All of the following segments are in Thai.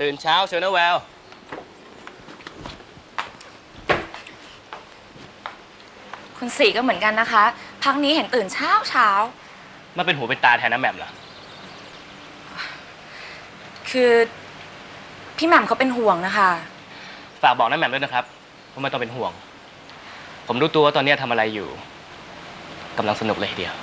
ตื่นเช้าเชียวนะแวว คุณสีก็เหมือนกันนะคะ พักนี้เห็นตื่นเช้าเช้ามาเป็นหูเป็นตาแทนน้ำแหม่มเหรอ คือพี่แหม่มเขาเป็นห่วงนะคะ ฝากบอกน้ำแหม่มด้วยนะครับว่าไม่ต้องเป็นห่วง ผมรู้ตัวว่าตอนนี้ทำอะไรอยู่กำลังสนุกเลยทีเดียว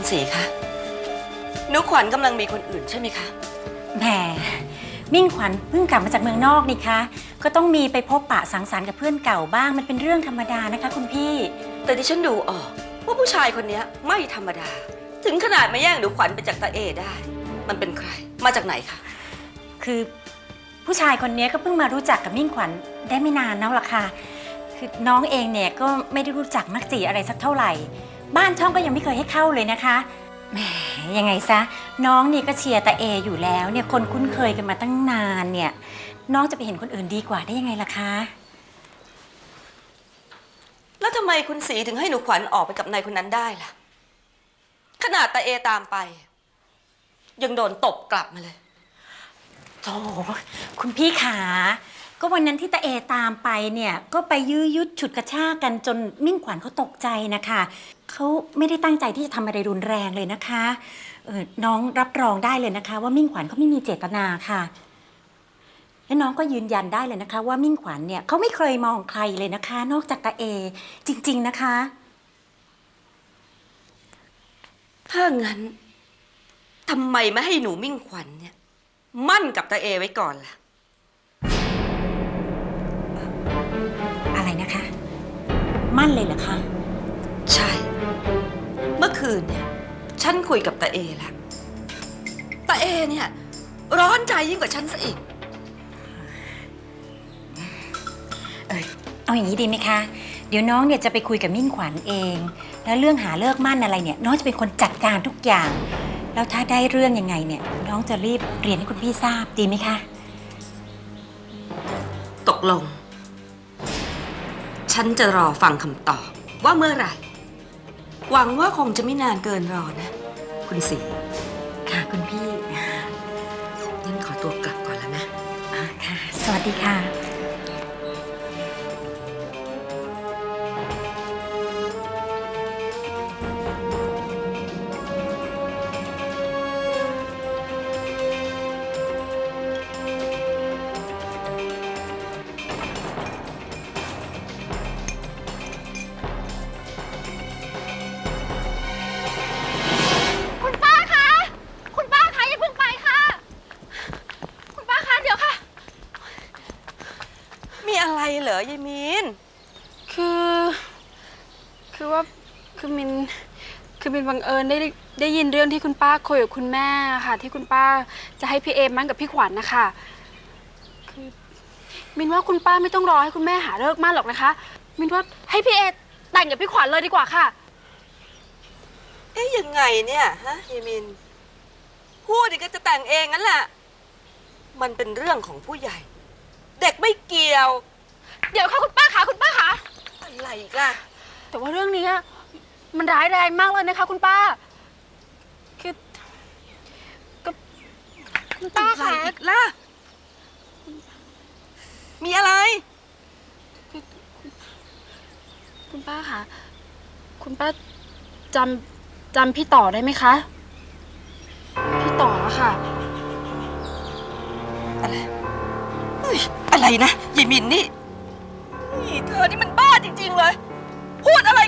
คุณสีคะนุกขวัญกำลังมีคนอื่นใช่ไหมคะ แหมมิ่งขวัญเพิ่งกลับมาจากเมืองนอกนี่คะก็ต้องมีไปพบปะสังสรรค์กับเพื่อนเก่าบ้างมันเป็นเรื่องธรรมดานะคะ คุณพี่แต่ที่ฉันดูออกว่าผู้ชายคนนี้ไม่ธรรมดา ถึงขนาดมาแย่งนุกขวัญไปจากตาเอได้ มันเป็นใคร มาจากไหนคะคือผู้ชายคนนี้ก็เพิ่งมารู้จักกับมิ่งขวัญได้ไม่นานนักหรอกค่ะคือน้องเองเนี่ยก็ไม่ได้รู้จักมักจีอะไรสักเท่าไหร่ บ้านช่องก็ยังไม่เคยให้เข้าเลยนะคะแหมยังไงซะ น้องนี่ก็เชียร์ตาเออยู่แล้วเนี่ยคนคุ้นเคยกันมาตั้งนานเนี่ย น้องจะไปเห็นคนอื่นดีกว่าได้ยังไงล่ะคะแล้วทำไมคุณสีถึงให้หนูขวัญออกไปกับนายคนนั้นได้ล่ะ ขนาดตาเอตามไป ยังโดนตบกลับมาเลย โธ่คุณพี่ขา ก็วันนั้นที่ตาเอตามไปเนี่ยก็ไปยื้อยุดฉุดกระชากกันจนมิ่งขวัญเขาตกใจนะคะเขาไม่ได้ตั้งใจที่จะทำอะไรรุนแรงเลยนะคะเออน้องรับรองได้เลยนะคะ ว่ามิ่งขวัญเขาไม่มีเจตนาค่ะ และน้องก็ยืนยันได้เลยนะคะ ว่ามิ่งขวัญเนี่ยเขาไม่เคยมองใครเลยนะคะ นอกจากตาเอ จริง ๆนะคะ ถ้างั้นทำไมไม่ให้หนูมิ่งขวัญเนี่ย มั่นกับตาเอไว้ก่อนล่ะ มั่นเลยเหรอคะ ใช่ เมื่อคืนเนี่ย ฉันคุยกับตาเอแล้วตาเอเนี่ย ร้อนใจยิ่งกว่าฉันซะอีกเออเอาอย่างนี้ดีไหมคะ เดี๋ยวน้องเนี่ยจะไปคุยกับมิ่งขวัญเอง แล้วเรื่องหาเลิกมั่นอะไรเนี่ย น้องจะเป็นคนจัดการทุกอย่าง แล้วถ้าได้เรื่องยังไงเนี่ย น้องจะรีบเรียนให้คุณพี่ทราบดีไหมคะ ตกลง ฉันจะรอฟังคำตอบว่าเมื่อไหร่ หวังว่าคงจะไม่นานเกินรอนะ คุณสีค่ะคุณพี่งั้นขอตัวกลับก่อนแล้วนะ อ่าค่ะ สวัสดีค่ะ อะไรเหรอยายมีนคือ คือว่าคือมินคือมินบังเอิญได้ได้ยินเรื่องที่คุณป้าคุยกับคุณแม่ค่ะ ที่คุณป้าจะให้พี่เอมั่นกับพี่ขวัญนะคะคือมินว่าคุณป้าไม่ต้องรอให้คุณแม่หาเลิกมั่นหรอกนะคะ มินว่าให้พี่เอแต่งกับพี่ขวัญเลยดีกว่าค่ะ เอ๊ยยังไงเนี่ยฮะยายมินพูดอีกก็จะแต่งเองนั่นแหละมันเป็นเรื่องของผู้ใหญ่ เด็กไม่เกี่ยว เดี๋ยวค่ะคุณป้าคะคุณป้าคะอะไรอีกล่ะ แต่ว่าเรื่องนี้มันร้ายแรงมากเลยนะคะ คุณป้า คือก็คุณป้าอะไรคะอีกล่ะ มีอะไรคุณป้าคะคุณป้าจำจำพี่ต่อได้ไหมคะ พี่ต่ออะค่ะ อะไรเฮ้ย อะไรนะยายมินนี่ นี่เธอนี่มันบ้าจริง ๆ เลย พูดอะไร